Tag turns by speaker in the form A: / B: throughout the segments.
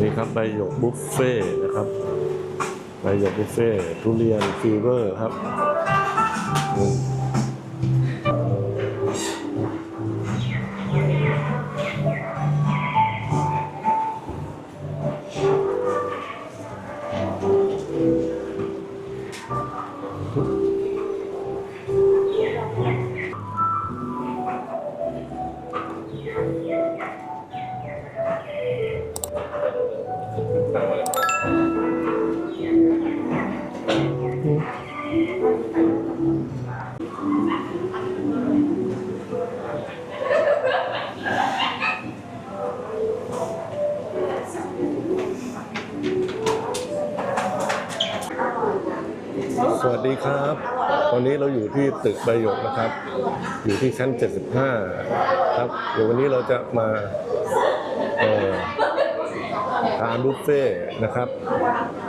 A: นี่ครับใบหยกบุฟเฟ่ต์นะครับใบหยกบุฟเฟ่ต์ทุเรียนฟีเวอร์ครับ วันนี้เราอยู่ที่ตึกใบหยกนะครับ อยู่ที่ชั้น 75 ครับเดี๋ยววันนี้เราจะมาทานบุฟเฟ่ต์นะครับ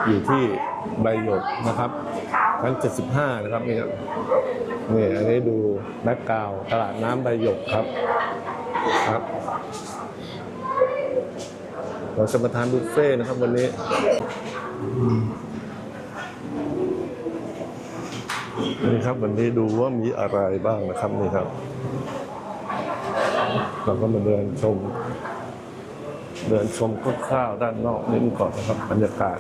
A: อยู่ที่ใบหยกนะครับชั้น 75 นะครับนี่ครับนี่อันนี้ดูแบ็กกราวตลาดน้ำใบหยกครับครับ เราจะมาทานบุฟเฟ่ต์นะครับวันนี้ นี่ครับวันนี้ดูว่ามีอะไรบ้างนะครับนี่ครับ เราก็มาเดินชม เดินชมคร่าวๆด้านนอกนิดก่อนนะครับบรรยากาศ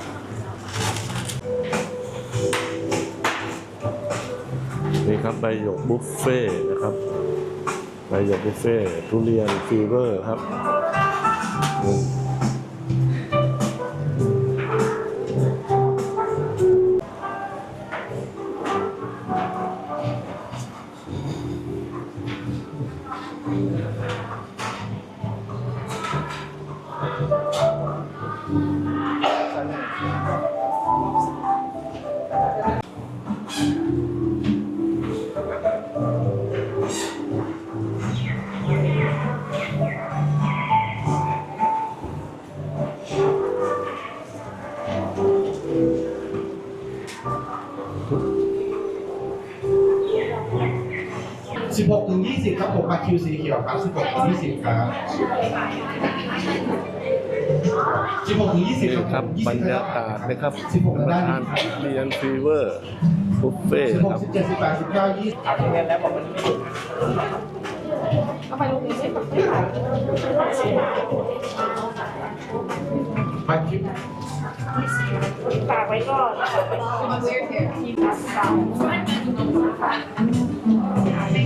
A: นี่ครับใบหยกบุฟเฟ่นะครับใบหยกบุฟเฟ่ทุเรียนฟีเวอร์ครับ
B: 16 ถึง 20 ครับผมบัตรคิวสีเขียวครับ 16 ถึง 20 ครับ16 ถึง 20
A: นี่
B: ครับ
A: ครับ
B: ผม20
A: บรรยากาศนะครับ
B: 16
A: มา
B: ด้าน
A: ทาน
B: นี้ครับ
A: ทุเรียนฟีเวอร์บุฟเฟ่ต์นะค
B: 16
A: รับ
B: 17 18 19 20
C: เอาไปโรงเรียนไม่ปักไม่ขาย
B: บัตรคิว
C: ฝากไว้ก่อนทีมรักษา
A: ค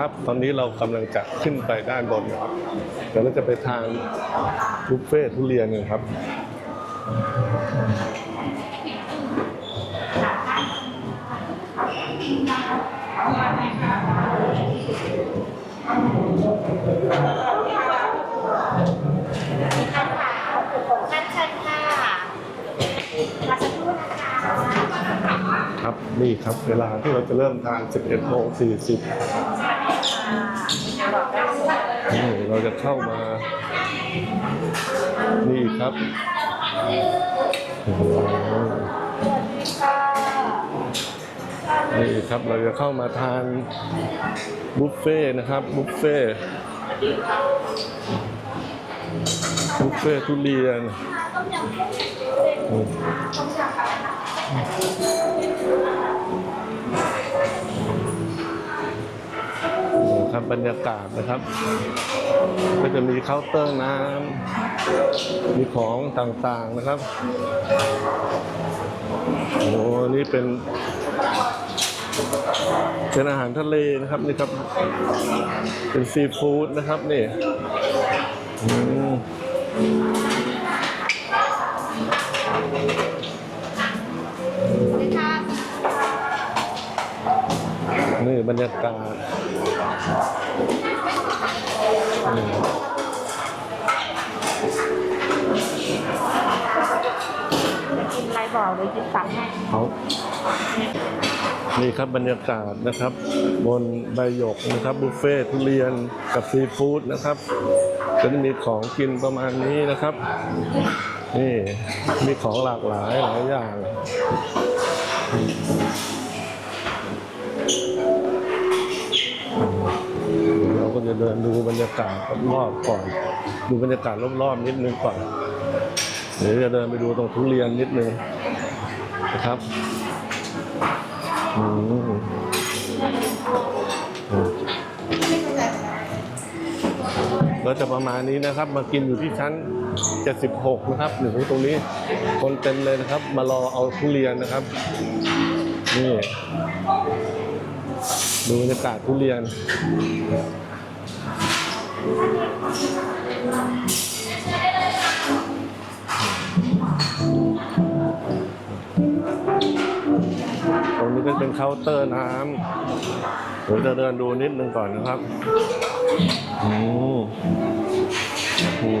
A: รับ ตอนนี้เรากำลังจะขึ้นไปด้านบนนะครับเดี๋ยวเราจะไปทานบุฟเฟ่ต์ทุเรียนกันครับ
D: ท่านเชิญค่ะรอสักครู่นะคะ
A: ครับนี่ครับเวลาที่เราจะเริ่มทาน 11โมง40นี่เราจะเข้ามา นี่ครับโอ้โหนี่ครับเราจะเข้ามาทานบุฟเฟ่นะครับบุฟเฟ่บุฟเฟ่ต์ทุเรียนอืมนี่ ครับบรรยากาศนะครับ ก็จะมีเคาน์เตอร์น้ำมีของต่างๆนะครับโอ้โหนี่เป็นเป็นอาหารทะเลนะครับนี่ครับ เป็นซีฟู้ดนะครับนี่ บรรยากาศนี่
C: กินอะไรบอกเลยกินตังค์ให้
A: เขานี่ครับบรรยากาศนะครับ บนใบหยกนะครับบุฟเฟ่ทุเรียนกับซีฟู้ดนะครับก็จะมีของกินประมาณนี้นะครับ นี่มีของหลากหลายหลายอย่าง เราก็จะเดินดูบรรยากาศรอบๆก่อน ดูบรรยากาศรอบๆนิดนึงก่อนเดี๋ยวจะเดินไปดูตรงทุเรียนนิดนึงนะครับอืมอืมก็จะประมาณนี้นะครับ มากินอยู่ที่ชั้น 76 นะครับหนึ่งตรงนี้คนเต็มเลยนะครับ มารอเอาทุเรียนนะครับ นี่ ดูบรรยากาศทุเรียน ตรงนี้ก็เป็นเคาน์เตอร์น้ำผมจะเดินดูนิดนึงก่อนนะครับอืมอืม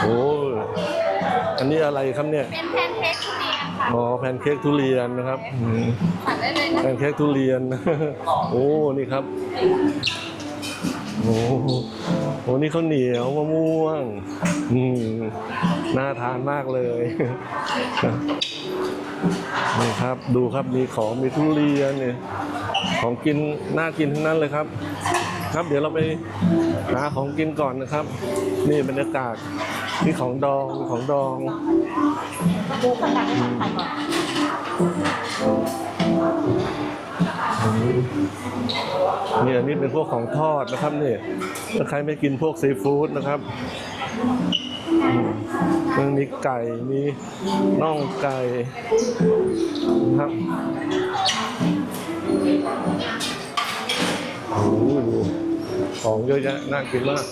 A: โอ้อันนี้อะไรครับเนี่ย
D: เป็นแพนเค้กทุเรียน
A: อ๋อแพนเค้กทุเรียนนะครับอืม
D: สั่งได้เลยนะ
A: แพนเค้กทุเรียน โอ้นี่ครับ โอ้โหโอ้นี่ข้าวเหนียวมะม่วงอืมน่าทานมากเลย นี่ครับดูครับมีของมีทุเรียนเนี่ย ของกินน่ากินทั้งนั้นเลยครับ ครับเดี๋ยวเราไปหาของกินก่อนนะครับ นี่บรรยากาศ นี่ของดองมีของดอง
D: ดูขนาดนี้ถ่ก่อน
A: นี่อันนี้เป็นพวกของทอดนะครับเนี่ยถ้าใครไม่กินพวกซีฟู้ดนะครับมันมีไก่มีน่องไก่นะครับโอ้โหของเยอะแยะน่ากินมาก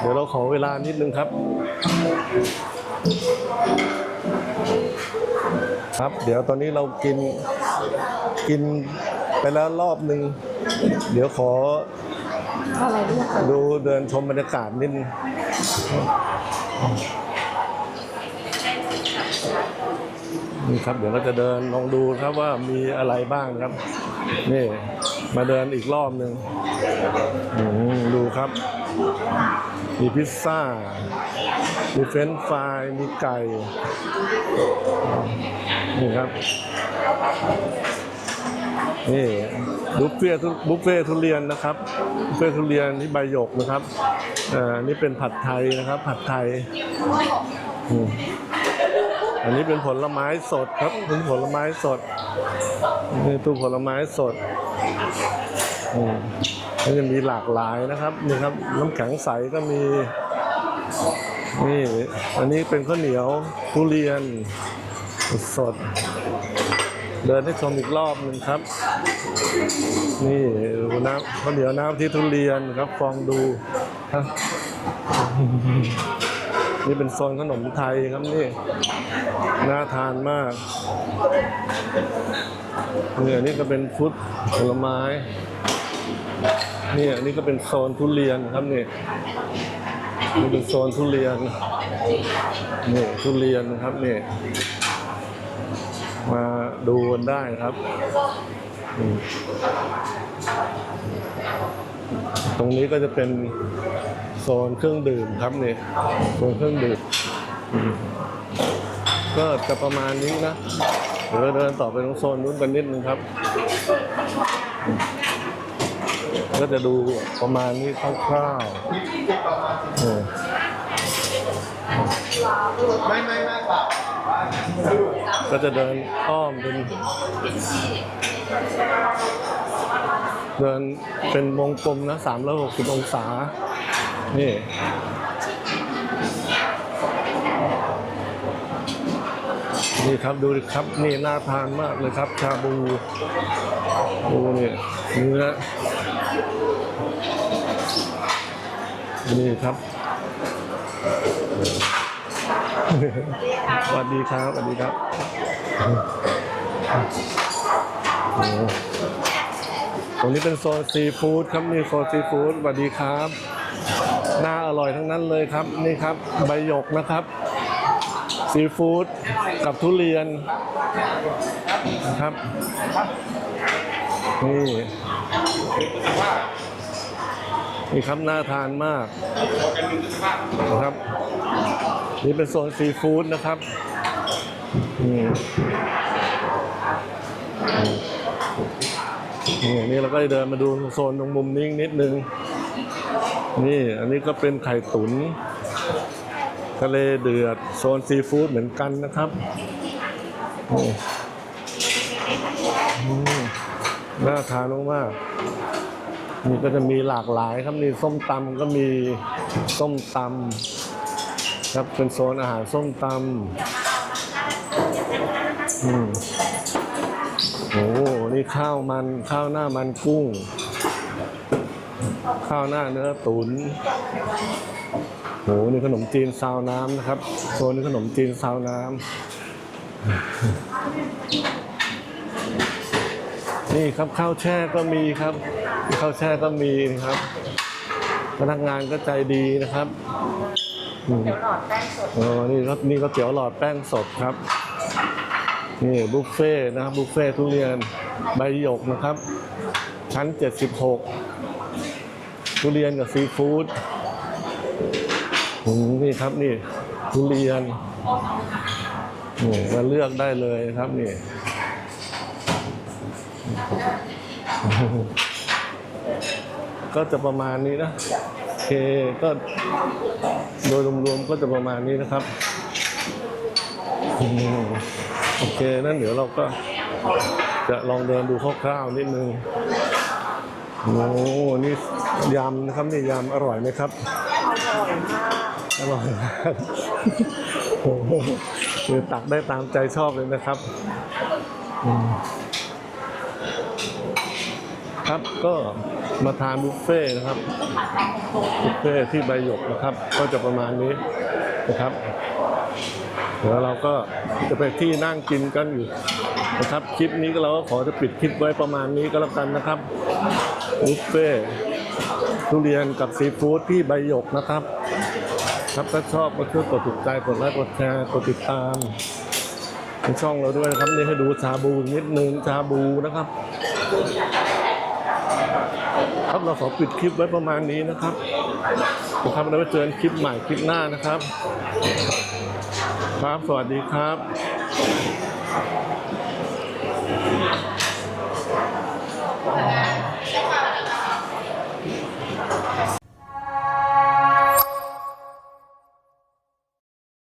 A: เดี๋ยวเราขอเวลานิดนึงครับ ครับ เดี๋ยวตอนนี้เรากินกินไปแล้วรอบหนึ่งเดี๋ยวขอ
D: อด,
A: ดูเดินชมบรรยากาศนิดนึงนี่ครับเดี๋ยวเราจะเดินลองดูครับว่ามีอะไรบ้างครับ นี่ มาเดินอีกรอบหนึ่งดูครับ มีพิซซ่า มีเฟรนช์ฟราย มีไก่ นี่ครับ นี่บุฟเฟ่ทุบุฟเฟ่ทุเรียนนะครับ บุฟเฟ่ทุเรียนที่ใบหยกนะครับอ่านี่เป็นผัดไทยนะครับ ผัดไทย อันนี้เป็นผลไม้สดครับเป็นผลไม้สดนี่ตู้ผลไม้สดอืม ก็จะมีหลากหลายนะครับนี่ครับน้ำแข็งใสก็มีนี่อันนี้เป็นข้าวเหนียวทุเรียนสด เดินให้ชมอีกรอบหนึ่งครับ นี่ดูน้ำข้าวเหนียวน้ำที่ทุเรียนครับฟองดูครับนี่เป็นโซนขนมไทยครับนี่ น่าทานมากนี่อันนี้ก็เป็นฟุตผลไม้ นี่อันนี้ก็เป็นโซนทุเรียนครับนี่นี่เป็นโซนทุเรียนนี่ทุเรียนนะครับนี่มาดูกันได้ครับ ตรงนี้ก็จะเป็นโซนเครื่องดื่มครับนี่โซนเครื่องดื่มก็จะประมาณนี้นะเดี๋ยวเดินต่อไปตรงโซนนู้นกันนิดนึงครับ ก็จะดูประมาณนี้คร่าวๆเออ
B: ไม่ไม่ไม่เปล่า
A: ก็จะเดินอ้อมเป็นเดินเป็นวงกลมนะ360องศา นี่นี่ครับดูดิครับนี่น่าทานมากเลยครับ ชาบู ดูเนี่ยเนื้อ นี่ครับสวัสดีครับสวัสดีครับโอ้โหตรงนี้เป็นโซนซีฟู้ดครับนี่โซนซีฟู้ดสวัสดีครับน่าอร่อยทั้งนั้นเลยครับนี่ครับใบหยกนะครับ ซีฟู้ดกับทุเรียนนะครับนี่ นี่ครับน่าทานมากนะครับ นี่เป็นโซนซีฟู้ดนะครับนี่นี่เราก็เดินมาดูโซนตรงมุมนี้นิดนึง นี่อันนี้ก็เป็นไข่ตุ๋นทะเลเดือดโซนซีฟู้ดเหมือนกันนะครับนี่อืมน่าทานมากๆ นี่ก็จะมีหลากหลายครับนี่ส้มตำก็มีส้มตำครับเป็นโซนอาหารส้มตำอืมโอ้นี่ข้าวมันข้าวหน้ามันกุ้ง ข้าวหน้าเนื้อตุ๋นโหนี่ขนมจีนซาวน้ำนะครับโซนนี้ขนมจีนซาวน้ำ นี่ครับข้าวแช่ก็มีครับข้าวแช่ก็มีนะครับ พนักงานก็ใจดีนะครับอืม
D: เดี๋ยวหลอดแป้งสด
A: อ๋อนี่ครับนี่ก็เตี๋ยวหลอดแป้งสดครับ นี่บุฟเฟ่ต์นะครับบุฟเฟ่ต์ทุเรียนใบหยกนะครับ ชั้น 76 ทุเรียนกับซีฟู้ดอืมนี่ครับนี่ทุเรียนนี่มาเลือกได้เลยนะครับนี่ ก็จะประมาณนี้นะโอเคก็โดยรวมๆก็จะประมาณนี้นะครับโอเคนั่นเดี๋ยวเราก็จะลองเดินดูคร่าวๆนิดนึงโอ้นี่ยำนะครับนี่ยำอร่อยไหมครับอร่อยมากโอ้โหคือตักได้ตามใจชอบเลยนะครับ ครับ ก็มาทานบุฟเฟ่ต์นะครับบุฟเฟ่ต์ที่ใบหยกนะครับ ก็จะประมาณนี้นะครับเดี๋ยวเราก็จะไปที่นั่งกินกันอยู่นะครับคลิปนี้ก็เราก็ขอจะปิดคลิปไว้ประมาณนี้ก็แล้วกันนะครับบุฟเฟ่ต์ทุเรียนกับซีฟู้ดที่ใบหยกนะครับ ครับถ้าชอบก็ช่วยกดถูกใจกดไลค์กดแชร์กดติดตามในช่องเราด้วยนะครับนี่ให้ดูชาบูนิดนึงชาบูนะครับ ครับเราขอปิดคลิปไว้ประมาณนี้นะครับนะครับแล้วไปเจอกันคลิปใหม่คลิปหน้านะครับ ครับ สวัสดีครับ